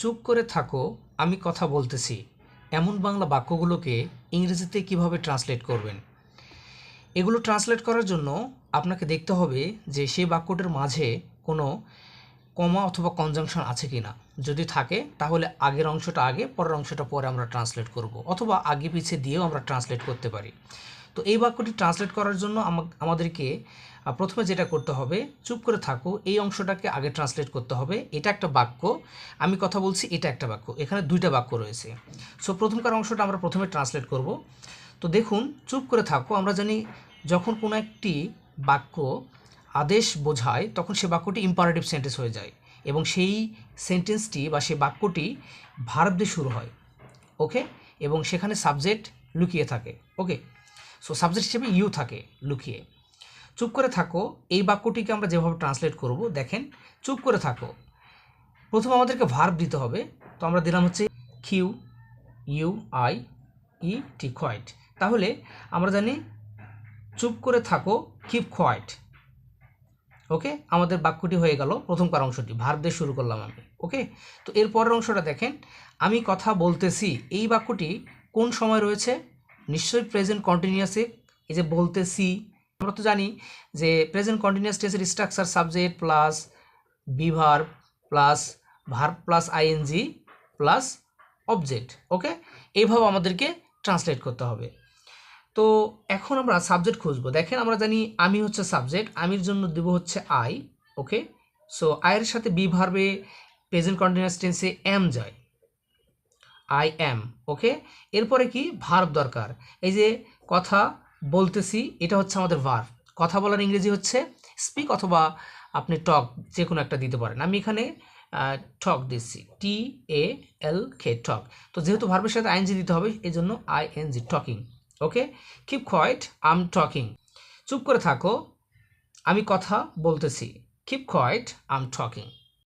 চুপ করে থাকো, আমি কথা বলতেছি। এমন বাংলা বাক্যগুলোকে ইংরেজিতে কীভাবে ট্রান্সলেট করবেন? এগুলো ট্রান্সলেট করার জন্য আপনাকে দেখতে হবে যে সেই বাক্যটার মাঝে কোনো কমা অথবা কনজাংশন আছে কি না যদি থাকে, তাহলে আগের অংশটা আগে, পরের অংশটা পরে আমরা ট্রান্সলেট করব, অথবা আগে পিছিয়ে দিয়েও আমরা ট্রান্সলেট করতে পারি। তো এই বাক্যটি ট্রান্সলেট করার জন্য আমা- আমাদেরকে প্রথমে যেটা করতে হবে, চুপ করে থাকো, এই অংশটাকে আগে ট্রান্সলেট করতে হবে, এটা একটা বাক্য, আমি কথা বলছি, এটা একটা বাক্য, এখানে দুইটা বাক্য রয়েছে। সো প্রথমকার অংশটা আমরা প্রথমে ট্রান্সলেট করব। তো দেখুন, চুপ করে থাকো, আমরা জানি যখন কোনো একটি বাক্য আদেশ বোঝায়, তখন সে বাক্যটি ইম্পারেটিভ সেন্টেন্স হয়ে যায় এবং সেই সেন্টেন্সটি বা সেই বাক্যটি ভার্ব দিয়ে শুরু হয় ওকে এবং সেখানে সাবজেক্ট লুকিয়ে থাকে ওকে সো সাবজেক্ট হিসেবে ইউ থাকে, লুকিয়ে। চুপ করে থাকো, এই বাক্যটিকে আমরা যেভাবে ট্রান্সলেট করব, দেখেন, চুপ করে থাকো। প্রথম আমাদেরকে ভার্ব দিতে হবে, তো আমরা দিলাম হচ্ছে Q U I E T quiet তাহলে আমরা জানি, চুপ করে থাকো কিপ কোয়াইট ওকে আমাদের বাক্যটি হয়ে গেল প্রথমকার অংশটি। ভার্ব দিয়ে শুরু করলাম আমি। ওকে তো এর পরের অংশটা দেখেন। আমি কথা বলতেছি। এই বাক্যটি কোন সময় রয়েছে? নিশ্চয়ই প্রেজেন্ট কন্টিনিউয়াসে এই যে বলতেছি, আমরা তো জানি যে প্রেজেন্ট কন্টিনিউয়াস টেন্সের structure subject plus be verb plus verb plus ING plus object okay এইভাবে আমাদেরকে ট্রান্সলেট করতে হবে। তো এখন আমরা সাবজেক্ট খুঁজবো। দেখেন আমরা জানি আমি হচ্ছে সাবজেক্ট আমির জন্য দেব হচ্ছে আই ওকে সো আয়ের সাথে বি ভার্বে প্রেজেন্ট কন্টিনিউয়াস টেন্সে এম যায়। আই এম ওকে এরপরে কি? ভার্ব দরকার। এই যে কথা বলতেছি, এটা হচ্ছে আমাদের ভার্ব কথা বলার ইংরেজি হচ্ছে স্পিক অথবা আপনি টক যে কোনো একটা দিতে পারেন। আমি এখানে টক দিচ্ছি। টি এ এল কে টক তো যেহেতু ভার্বের সাথে আইএনজি দিতে হবে এই জন্য ING talking okay keep quiet um talking চুপ করে থাকো। আমি কথা বলতেছি। কিপ কোয়াইট আম টকিং